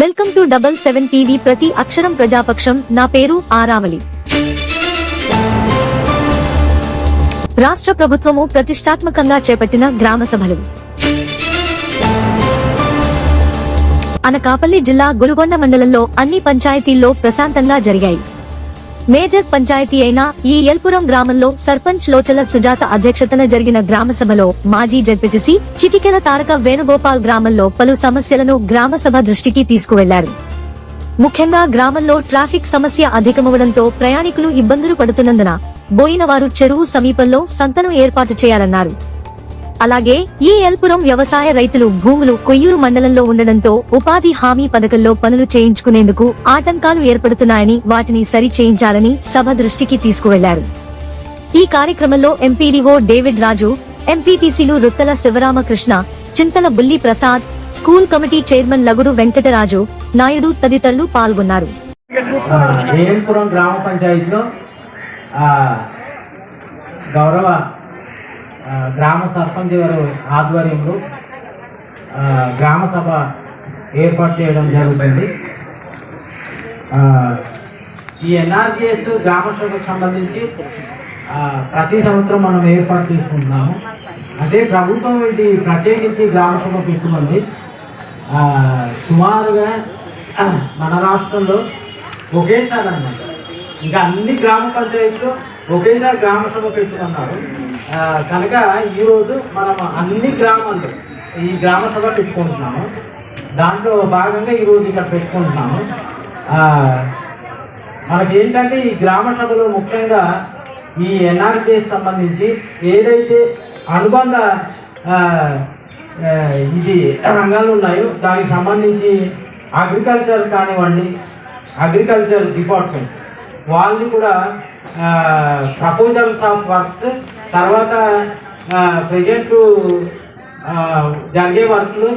Welcome to double seven TV ప్రతి అక్షరం ప్రజాపక్షం. నా పేరు ఆరావళి రాష్ట్ర ప్రభుత్వము ప్రతిష్టాత్మకంగా చేపట్టిన గ్రామ సభలు. అనకాపల్లి జిల్లా గురుగొండ మండలంలో అన్ని పంచాయతీల్లో ప్రశాంతంగా జరిగాయి. మేజర్ పంచాయతీ అయిన ఈ ఎల్పురం గ్రామంలో సర్పంచ్ లోచల సుజాత అధ్యక్షతన జరిగిన గ్రామ సభలో మాజీ జడ్పీటీసీ చిటికెల తారక వేణుగోపాల్ గ్రామంలో పలు సమస్యలను గ్రామ సభ దృష్టికి తీసుకువెళ్ళారు. ముఖ్యంగా గ్రామంలో ట్రాఫిక్ సమస్య అధికమవడంతో ప్రయాణికులు ఇబ్బందులు పడుతున్నందున బోయినవారు చెరువు సమీపంలో సంతను ఏర్పాటు చేయాలన్నారు. అలాగే ఈ ఎల్పురం వ్యవసాయ రైతులు భూములు కొయ్యూరు మండలంలో ఉండడంతో ఉపాధి హామీ పథకంలో పనులు చేయించుకునేందుకు ఆటంకాలు ఏర్పడుతున్నాయని వాటిని సరి చేయించాలని సభ దృష్టికి తీసుకువెళ్ళారు. ఈ కార్యక్రమంలో ఎంపీడీఓ డేవిడ్ రాజు ఎంపీటీసీలు Ruttala Sivaramakrishna Chintala Bulli Prasad school committee chairman Lagudu Venkataraju Naidu తదితరులు పాల్గొన్నారు. గ్రామ పంచాయతీలో గౌరవ గ్రామ సర్పంచ్ గారు ఆధ్వర్యంలో గ్రామ సభ ఏర్పాటు చేయడం జరుగుతుంది. ఈ ఎన్ఆర్జిఎస్ గ్రామ సభకు సంబంధించి ప్రతి సంవత్సరం మనం ఏర్పాటు చేసుకుంటున్నాము. అంటే ప్రభుత్వం ఇది ప్రత్యేకించి గ్రామ సభ పెట్టుకుంది. సుమారుగా మన రాష్ట్రంలో ఒకేసారి అన్నమాట. ఇంకా అన్ని గ్రామ పంచాయతీలు ఒకేసారి గ్రామ సభ పెట్టుకున్నారు కనుక ఈరోజు మనం అన్ని గ్రామాలు ఈ గ్రామ సభ పెట్టుకుంటున్నాము. దాంట్లో భాగంగా ఈరోజు ఇక్కడ పెట్టుకుంటున్నాము. మనకేంటంటే మనకి ఏంటంటే ఈ గ్రామ సభలో ముఖ్యంగా ఈ ఎన్ఆర్జీఎస్ సంబంధించి ఏదైతే అనుబంధ ఇది రంగాలు ఉన్నాయో దానికి సంబంధించి అగ్రికల్చర్ కానివ్వండి అగ్రికల్చర్ డిపార్ట్మెంట్ వాళ్ళని కూడా ప్రపోజల్స్ ఆఫ్ వర్క్స్ తర్వాత ప్రజెంట్ జరిగే వర్క్లు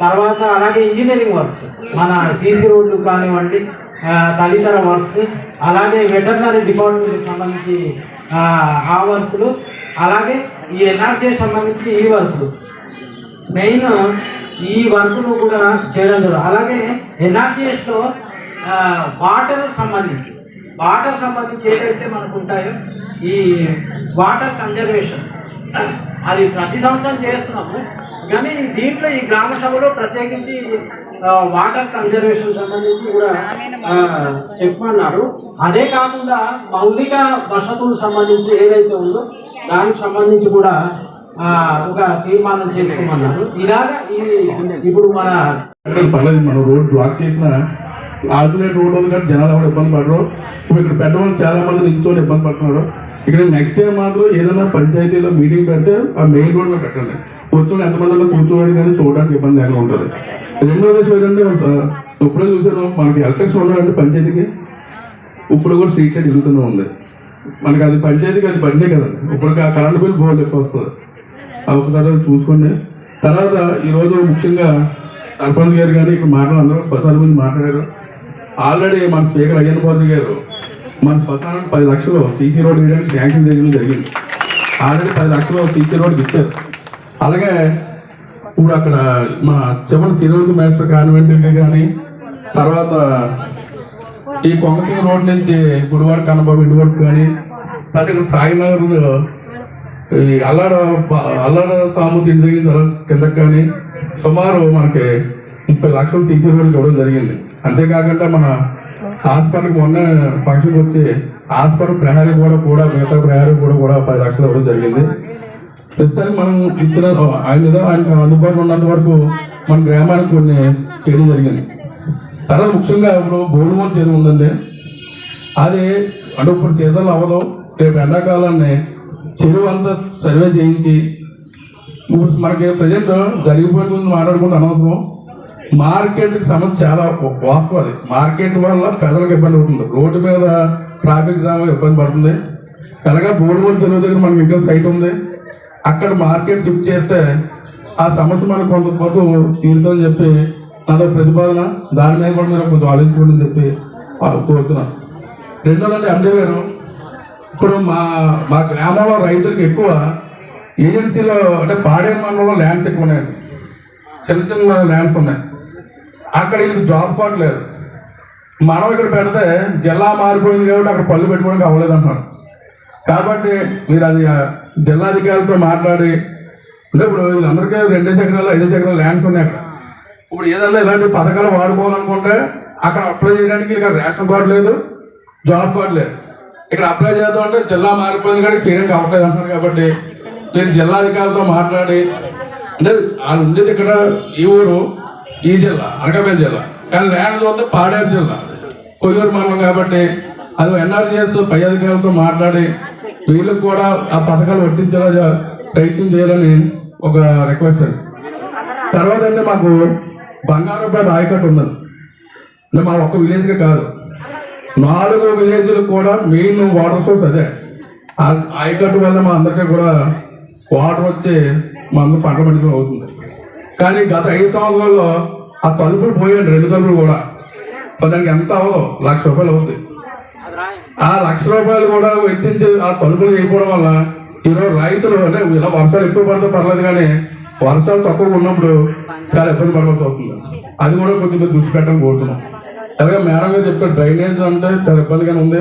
తర్వాత అలాగే ఇంజనీరింగ్ వర్క్స్ మన సీసీ రోడ్లు కానివ్వండి తదితర వర్క్స్ అలాగే వెటర్నరీ డిపార్ట్మెంట్కి సంబంధించి ఆ, వర్కులు వర్క్లు అలాగే ఈ ఎన్ఆర్జీ సంబంధించి ఈ వర్క్లు. మెయిన్ ఈ వర్క్ను కూడా చేయడం జరుగుతుంది. అలాగే ఎన్ఆర్జీఎస్లో వాటర్ సంబంధించి వాటర్ సంబంధించి ఏదైతే మనకు ఉంటాయో ఈ వాటర్ కన్జర్వేషన్. అది ప్రతి సంవత్సరం చేస్తున్నాము. కానీ దీంట్లో ఈ గ్రామ సభలో ప్రత్యేకించి వాటర్ కన్జర్వేషన్ సంబంధించి కూడా చెప్పమన్నారు. అదే కాకుండా మౌలిక వసతులకు సంబంధించి ఏదైతే ఉందో దానికి సంబంధించి కూడా ఒక తీర్మానం చేసుకోమన్నారు. ఇలాగా ఇది ఇప్పుడు మన పర్లేదు మనం రోడ్ బ్లాక్ చేసిన ఆల్టర్నేట్ రోడ్ ఉంది కానీ జనాలు ఎవరు ఇబ్బంది పడరు. ఇప్పుడు ఇక్కడ పెద్దవాళ్ళు చాలా మంది నిల్చొని ఇబ్బంది పడుతున్నారు. ఇక్కడ నెక్స్ట్ టైం మాత్రం ఏదైనా పంచాయతీలో మీటింగ్ పెడితే ఆ మెయిన్ రోడ్లో పెట్టండి కూర్చొని ఎంతమంది ఉన్నా కూర్చోవడం కానీ చూడడానికి ఇబ్బంది లేకుండా ఉంటుంది రెండో విషయం ఏంటంటే ఇప్పుడే చూసాను మనకి ఎలక్ట్రిక్స్ ఉన్నాయంటే పంచాయతీకి. ఇప్పుడు కూడా స్ట్రీట్ లైట్ తిరుగుతూనే ఉంది. మనకి అది పంచాయతీకి అది పడినే కదండి ఇప్పుడు ఆ కరెంట్ బిల్ బోర్డు ఎక్కువ వస్తుంది. ఆ ఒకసారి చూసుకోండి తర్వాత ఈరోజు ముఖ్యంగా సర్పంచ్ గారు కానీ ఇక్కడ మాట్లాడారు అందరూ శ్మశానం గురించి మాట్లాడారు. ఆల్రెడీ మన స్పీకర్ అయ్యన్ పోతి గారు మన శ్మశానానికి పది లక్షలు సీసీ రోడ్ వేయడానికి శాంక్షన్ చేయడం జరిగింది. ఆల్రెడీ పది లక్షలు సీసీ రోడ్ ఇచ్చారు. అలాగే ఇప్పుడు అక్కడ మన చివరి సిరోజు మేస్టర్ కాన్వెంట్ కానీ తర్వాత ఈ కొంగసింగ్ రోడ్ నుంచి గుడివాడ కన్నబాబు ఇంటి వరకు కానీ తర్వాత ఇక్కడ సాయినగర్ ఈ అల్లాడ అల్లాడ సాము తిండి దగ్గర కిందకి కానీ సుమారు మనకి ముప్పై లక్షలు సీసీ రోడ్లు ఇవ్వడం జరిగింది. అంతేకాకుండా మన హాస్పిటల్కి మొన్న ఫంక్షన్కి వచ్చి హాస్పిటల్ ప్రహారీ కూడా కూడా మిగతా ప్రహారీ కూడా కూడా పది లక్షలు ఇవ్వడం జరిగింది. ప్రస్తుతానికి మనం ఇచ్చిన ఆయన ఏదో ఆయన అందుబాటులో ఉన్నంత వరకు మన గ్రామానికి కొన్ని చేయడం జరిగింది. తర్వాత ముఖ్యంగా ఇప్పుడు గోడుమూల చేతి ఉందండి. అది అంటే ఇప్పుడు సీజన్లు అవ్వదు. రేపు ఎండాకాలాన్ని చెరువు అంతా సర్వే చేయించి ఇప్పుడు మనకి ప్రజెంట్ జరిగిపోయిన ముందు మాట్లాడుకుంటే అనవసరం. మార్కెట్ సమస్య చాలా వాస్తవాలి మార్కెట్ వల్ల ప్రజలకు ఇబ్బంది అవుతుంది. రోడ్డు మీద ట్రాఫిక్ జామ్ ఇబ్బంది పడుతుంది. అలాగే బోర్డుమూల చెరువు దగ్గర మనకి ఇంకా సైట్ ఉంది. అక్కడ మార్కెట్ షిఫ్ట్ చేస్తే ఆ సమస్య మనకు కొంత కొంత తీరుతుందని చెప్పి నాదో ప్రతిపాదన. దాని మీద కూడా మీరు కొంచెం ఆలోచించుకోండి చెప్పి కోరుతున్నాను రెండోదండి ఎండి గారు ఇప్పుడు మా మా గ్రామంలో రైతులకు ఎక్కువ ఏజెన్సీలో అంటే పాడే మండలంలో ల్యాండ్స్ ఎక్కువ ఉన్నాయి చిన్న చిన్న ల్యాండ్స్ ఉన్నాయి. అక్కడ వీళ్ళు జాబ్ కార్డు లేదు. మనం ఇక్కడ పెడితే జిల్లా మారిపోయింది కాబట్టి అక్కడ పళ్ళు పెట్టుకోవడానికి అవ్వలేదు అంటున్నారు. కాబట్టి మీరు అది జిల్లాధికారులతో మాట్లాడి అంటే ఇప్పుడు వీళ్ళందరికీ రెండు చక్రాలు ఐదు చక్రాలు ల్యాండ్స్ ఉన్నాయి అక్కడ. ఇప్పుడు ఏదైనా ఇలాంటి పథకాలు వాడుకోవాలనుకుంటే అక్కడ అప్లై చేయడానికి ఇక్కడ రేషన్ కార్డు లేదు జాబ్ కార్డు లేదు. ఇక్కడ అప్లై చేద్దాం అంటే జిల్లా మారిపోయింది కానీ చేయడానికి అవ్వలేదు అంటున్నారు కాబట్టి మీరు జిల్లా అధికారులతో మాట్లాడి అంటే వాళ్ళు ఉండేది ఇక్కడ ఈ ఊరు ఈ జిల్లా అనకాపల్లి జిల్లా. కానీ ల్యాండ్ చూస్తే పాడేరు జిల్లా. కొయ్యూరు మండలం కాబట్టి అది ఎన్ఆర్జీఎస్ పై అధికారులతో మాట్లాడి వీళ్ళకి కూడా ఆ పథకాలు వర్తించేలా ప్రయత్నం చేయాలని ఒక రిక్వెస్ట్ అండి. తర్వాత అంటే మాకు బంగారంపేట ఆయకట్టు ఉన్నది. అంటే మా ఒక్క విలేజ్గా కాదు. నాలుగు విలేజ్లు కూడా మెయిన్ వాటర్ సోర్స్ అదే. ఆ ఆయకట్టు వల్ల మా అందరికీ కూడా వాటర్ వచ్చి మా అందరూ పంట పండించడం అవుతుంది. కానీ గత ఐదు సంవత్సరాల్లో ఆ తలుపులు పోయాడు రెండు తలుపులు కూడా. దానికి ఎంత అవ్వదు? లక్ష రూపాయలు అవుతుంది ఆ లక్ష రూపాయలు కూడా వెచ్చించి ఆ తలుపులు వేయకపోవడం వల్ల ఈరోజు రైతులు అంటే ఇలా వర్షాలు ఎక్కువ పడితే పర్లేదు కానీ వర్షాలు తక్కువ ఉన్నప్పుడు చాలా ఇబ్బంది పడవలసి వస్తుంది. అది కూడా కొంచెం దృష్టి పెట్టడం కోరుతున్నాం. అలాగే మేడం గారు చెప్పారు డ్రైనేజ్ అంటే చాలా ఇబ్బందిగానే ఉంది.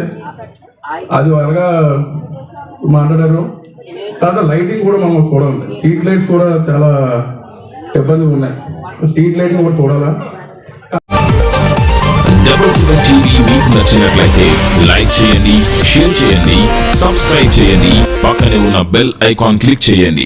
అది అలాగా మాట్లాడారు. తర్వాత లైటింగ్ కూడా మనం చూడాలి స్ట్రీట్ లైట్స్ కూడా చాలా ఇబ్బందిగా ఉన్నాయి. స్ట్రీట్ లైట్ కూడా చూడాలా? డబుల్ సెవెన్ టీవీ మీకు నచ్చినట్లయితే లైక్ చేయండి షేర్ చేయండి సబ్స్క్రైబ్ చేయండి పక్కనే ఉన్న బెల్ ఐకాన్ క్లిక్ చేయండి.